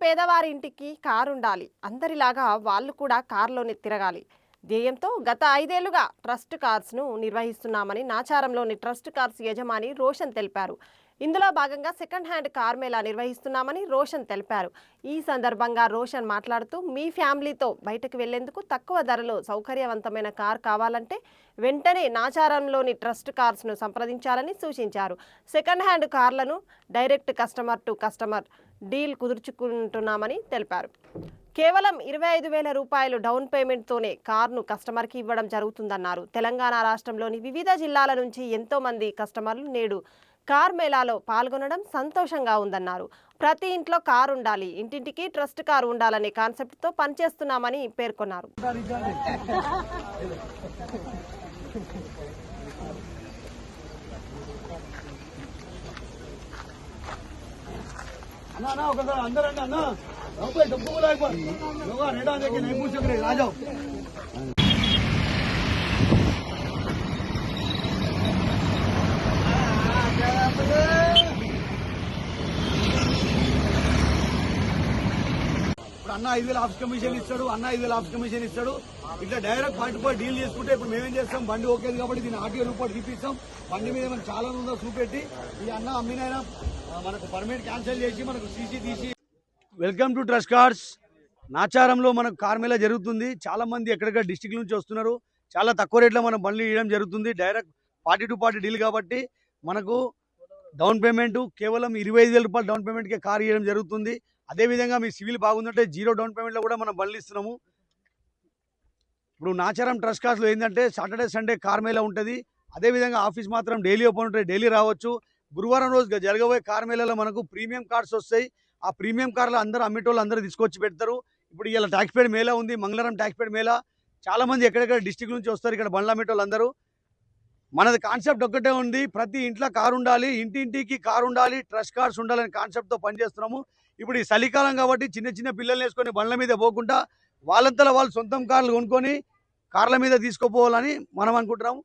పేదవారి ఇంటికి కారు ఉండాలి అందరిలాగా వాళ్ళు కూడా కారులోనే తిరగాలి. ధ్యేయంతో గత ఐదేళ్ళుగా ట్రస్ట్ కార్స్ను నిర్వహిస్తున్నామని నాచారంలోని ట్రస్ట్ కార్స్ యజమాని రోషన్ తెలిపారు. ఇందులో భాగంగా సెకండ్ హ్యాండ్ కార్ మేళా నిర్వహిస్తున్నామని రోషన్ తెలిపారు. ఈ సందర్భంగా రోషన్ మాట్లాడుతూ మీ ఫ్యామిలీతో బయటకు వెళ్ళేందుకు తక్కువ ధరలో సౌకర్యవంతమైన కార్ కావాలంటే వెంటనే నాచారంలోని ట్రస్ట్ కార్స్ను సంప్రదించాలని సూచించారు. సెకండ్ హ్యాండ్ కార్లను direct customer to customer deal కుదుర్చుకుంటున్నామని తెలిపారు. కేవలం ఇరవై ఐదు వేల రూపాయలు డౌన్ పేమెంట్తోనే కార్ను కస్టమర్కి ఇవ్వడం జరుగుతుందన్నారు. తెలంగాణ రాష్ట్రంలోని వివిధ జిల్లాల నుంచి ఎంతోమంది కస్టమర్లు నేడు కార్ మేళాలో పాల్గొనడం సంతోషంగా ఉందన్నారు. ప్రతి ఇంట్లో కారు ఉండాలి ఇంటింటికి ట్రస్ట్ కారు ఉండాలనే కాన్సెప్ట్తో పనిచేస్తున్నామని పేర్కొన్నారు. అందరండి అన్న డబ్బు రాజావు. ఇప్పుడు అన్న ఐదు వేల ఆఫీస్ కమిషన్ ఇస్తాడు అన్న ఐదు వేల ఆఫీస్ కమిషన్ ఇస్తాడు. ఇట్లా డైరెక్ట్ పార్టీ పోయి డీల్ చేసుకుంటే ఇప్పుడు మేమేం చేస్తాం? బండి ఓకేది కాబట్టి దీన్ని ఆర్టీఓ రూపాయలు చూపిస్తాం బండి మీద మనం చాలా ఉందో చూపెట్టి ఈ అన్న అమ్మినైనా మనకు పర్మిట్ క్యాన్సిల్ చేసి మనకు సీసీ తీసి వెల్కమ్ టు ట్రస్ట్ కార్డ్స్ నాచారంలో మనకు కార్మేళ జరుగుతుంది. చాలా మంది ఎక్కడెక్కడ డిస్టిక్ నుంచి వస్తున్నారు. చాలా తక్కువ రేట్లో మనం బండ్లు ఇవ్వడం జరుగుతుంది. Direct party to party deal కాబట్టి మనకు డౌన్ పేమెంట్ కేవలం ఇరవై ఐదు వేల రూపాయలు డౌన్ పేమెంట్కే కార్ ఇవ్వడం జరుగుతుంది. అదేవిధంగా మీ సివిల్ బాగుందంటే జీరో డౌన్ పేమెంట్లో కూడా మనం బండ్లు ఇస్తున్నాము. ఇప్పుడు నాచారం ట్రస్ట్ కార్డ్స్లో ఏంటంటే సాటర్డే సండే కార్ మేళా ఉంటుంది. అదేవిధంగా ఆఫీస్ మాత్రం డైలీ ఓపెన్ ఉంటుంది డైలీ రావచ్చు. గురువారం రోజు జరగబోయే కార్ మేళాలో మనకు ప్రీమియం కార్డ్స్ వస్తాయి. ఆ ప్రీమియం కార్లు అందరూ అమ్మేటోళ్ళు అందరూ తీసుకొచ్చి పెడతారు. ఇప్పుడు ఇలా ట్యాక్స్ పేడ్ మేళా ఉంది మంగళవారం ట్యాక్స్ పేడ్ మేళా. చాలా మంది ఎక్కడెక్కడ డిస్టిక్ నుంచి వస్తారు ఇక్కడ బండ్లు అమ్మేటోళ్ళు అందరూ. మనది కాన్సెప్ట్ ఒక్కటే ఉంది. ప్రతి ఇంట్లో కారు ఉండాలి ఇంటింటికి కారు ఉండాలి ట్రస్ట్ కార్స్ ఉండాలని కాన్సెప్ట్తో పనిచేస్తున్నాము. ఇప్పుడు ఈ చలికాలం కాబట్టి చిన్న చిన్న పిల్లలు వేసుకొని బండ్ల మీద పోకుండా వాళ్ళంతలో వాళ్ళు సొంతం కార్లు కొనుక్కొని కార్ల మీద తీసుకుపోవాలని మనం అనుకుంటున్నాము.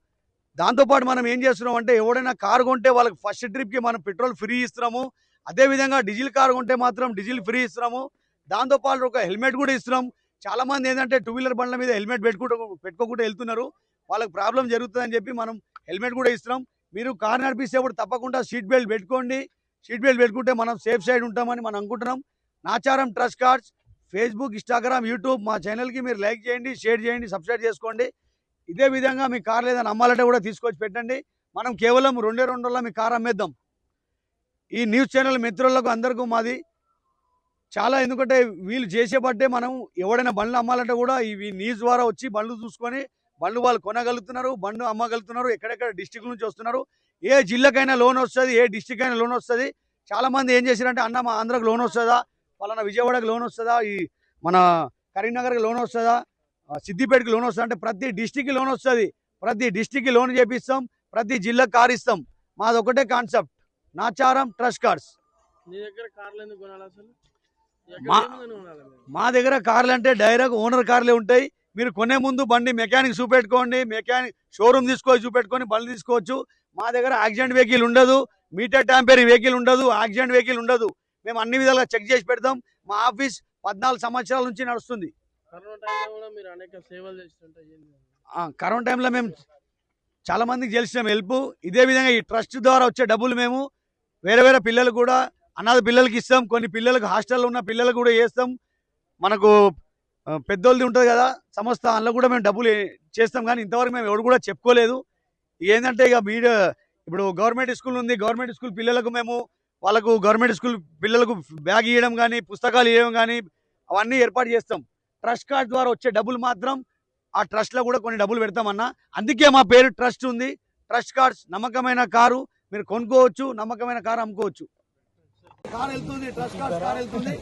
దాంతోపాటు మనం ఏం చేస్తున్నాం అంటే ఎవడైనా కారు కొంటే వాళ్ళకి ఫస్ట్ ట్రిప్కి మనం పెట్రోల్ ఫ్రీ ఇస్తున్నాము. అదేవిధంగా డీజిల్ కారు కొంటే మాత్రం డీజిల్ ఫ్రీ ఇస్తున్నాము. దాంతోపాటు ఒక హెల్మెట్ కూడా ఇస్తున్నాం. చాలామంది ఏంటంటే టూ వీలర్ బండ్ల మీద హెల్మెట్ పెట్టుకుంటూ పెట్టుకోకుండా వెళ్తున్నారు. వాళ్ళకి ప్రాబ్లం జరుగుతుందని చెప్పి మనం హెల్మెట్ కూడా ఇస్తున్నాం. మీరు కార్ నడిపిస్తేప్పుడు తప్పకుండా సీట్ బెల్ట్ పెట్టుకోండి. సీట్ బెల్ట్ పెట్టుకుంటే మనం సేఫ్ సైడ్ ఉంటామని మనం అనుకుంటున్నాం. Nacharam Trust Cards Facebook Instagram YouTube మా ఛానల్కి మీరు లైక్ చేయండి షేర్ చేయండి సబ్స్క్రైబ్ చేసుకోండి. ఇదే విధంగా మీ కార్ లేదా అమ్మాలంటే కూడా తీసుకొచ్చి పెట్టండి. మనం కేవలం రెండే రెండు రోజుల్లో మీ కార్ అమ్మేద్దాం. ఈ న్యూస్ ఛానల్ మిత్రులకు అందరికీ మాది. చాలా ఎందుకంటే వీళ్ళు చేసే బట్టే మనం ఎవడైనా బండ్లు అమ్మాలంటే కూడా ఇవి న్యూస్ ద్వారా వచ్చి బండ్లు చూసుకొని బండ్లు వాళ్ళు కొనగలుగుతున్నారు బండ్లు అమ్మగలుగుతున్నారు ఎక్కడెక్కడ డిస్టిక్ నుంచి వస్తున్నారు ఏ జిల్లాకైనా లోన్ వస్తుంది ఏ డిస్టిక్ అయినా లోన్ వస్తుంది. చాలా మంది ఏం చేశారంటే అన్న మా ఆంధ్రాకి లోన్ వస్తుందా పలానా విజయవాడకి లోన్ వస్తుందా ఈ మన కరీంనగర్కి లోన్ వస్తుందా సిద్దిపేటకి లోన్ వస్తుందా అంటే ప్రతి డిస్టిక్కి లోన్ వస్తుంది. ప్రతి డిస్టిక్కి లోన్ చేపిస్తాం ప్రతి జిల్లాకి కార్ ఇస్తాం మాది ఒకటే కాన్సెప్ట్ నాచారం ట్రస్ట్ కార్డ్స్? మా దగ్గర కార్లు అంటే డైరెక్ట్ ఓనర్ కార్లే ఉంటాయి. మీరు కొనే ముందు బండి మెకానిక్ చూపెట్టుకోండి మెకానిక్ షోరూమ్ తీసుకొని చూపెట్టుకొని బండ్లు తీసుకోవచ్చు. మా దగ్గర యాక్సిడెంట్ వెహికల్ ఉండదు మీటర్ ట్యాంపేరింగ్ వెహికల్ ఉండదు యాక్సిడెంట్ వెహికల్ ఉండదు. మేము అన్ని విధాలుగా చెక్ చేసి పెడతాం. మా ఆఫీస్ పద్నాలుగు సంవత్సరాల నుంచి నడుస్తుంది. కరోనా టైంలో మేము చాలా మందికి చేసినాం హెల్ప్. ఇదే విధంగా ఈ ట్రస్ట్ ద్వారా వచ్చే డబ్బులు మేము వేరే వేరే పిల్లలు కూడా అనాథ పిల్లలకి ఇస్తాం. కొన్ని పిల్లలకు హాస్టల్లో ఉన్న పిల్లలకు కూడా చేస్తాం. మనకు పెద్దోళ్ళది ఉంటుంది కదా సంస్థ అందులో కూడా మేము డబ్బులు చేస్తాం కానీ ఇంతవరకు మేము ఎవరు కూడా చెప్పుకోలేదు. ఏంటంటే ఇక మీడియా ఇప్పుడు గవర్నమెంట్ స్కూల్ ఉంది గవర్నమెంట్ స్కూల్ పిల్లలకు మేము వాళ్ళకు గవర్నమెంట్ స్కూల్ పిల్లలకు బ్యాగ్ ఇవ్వడం కానీ పుస్తకాలు ఇవ్వడం కానీ అవన్నీ ఏర్పాటు చేస్తాం. ట్రస్ట్ కార్డ్ ద్వారా వచ్చే డబ్బులు మాత్రం ఆ ట్రస్ట్లో కూడా కొన్ని డబ్బులు పెడతామన్నా. అందుకే మా పేరు ట్రస్ట్ ఉంది. ట్రస్ట్ కార్డ్స్ నమ్మకమైన కారు మీరు కొనుక్కోవచ్చు నమ్మకమైన కారు అమ్ముకోవచ్చు. కార్ వెళ్తుంది ట్రస్ట్ కార్డ్ కార్ వెళ్తుంది.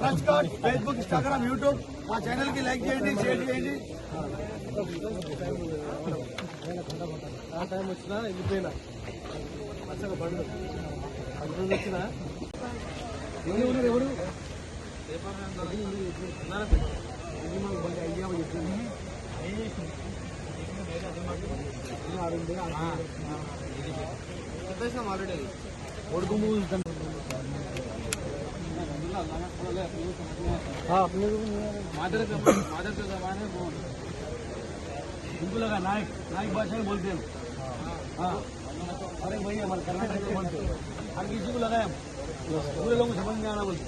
Trust Card Facebook Instagram YouTube. మా ఛానల్కి లైక్ చేయండి షేర్ చేయండి. ఆ టైం వచ్చినా వెళ్ళిపోయినా. మంచిగా బండ్లు. బండ్లు వచ్చినా. ఎవరు ఉన్నారు ఎవరు? చెప్పేసాం ఆల్రెడీ కొడుకు మూవీ हाँ अपने को। मादर का मादर का जबान है लगा नायक नायक भाषा में बोलते हैं हाँ अरे वही हमारे कर्नाटक में बोलते हैं हर किसी को लगाया पूरे लोगों को समझ में आना बोलते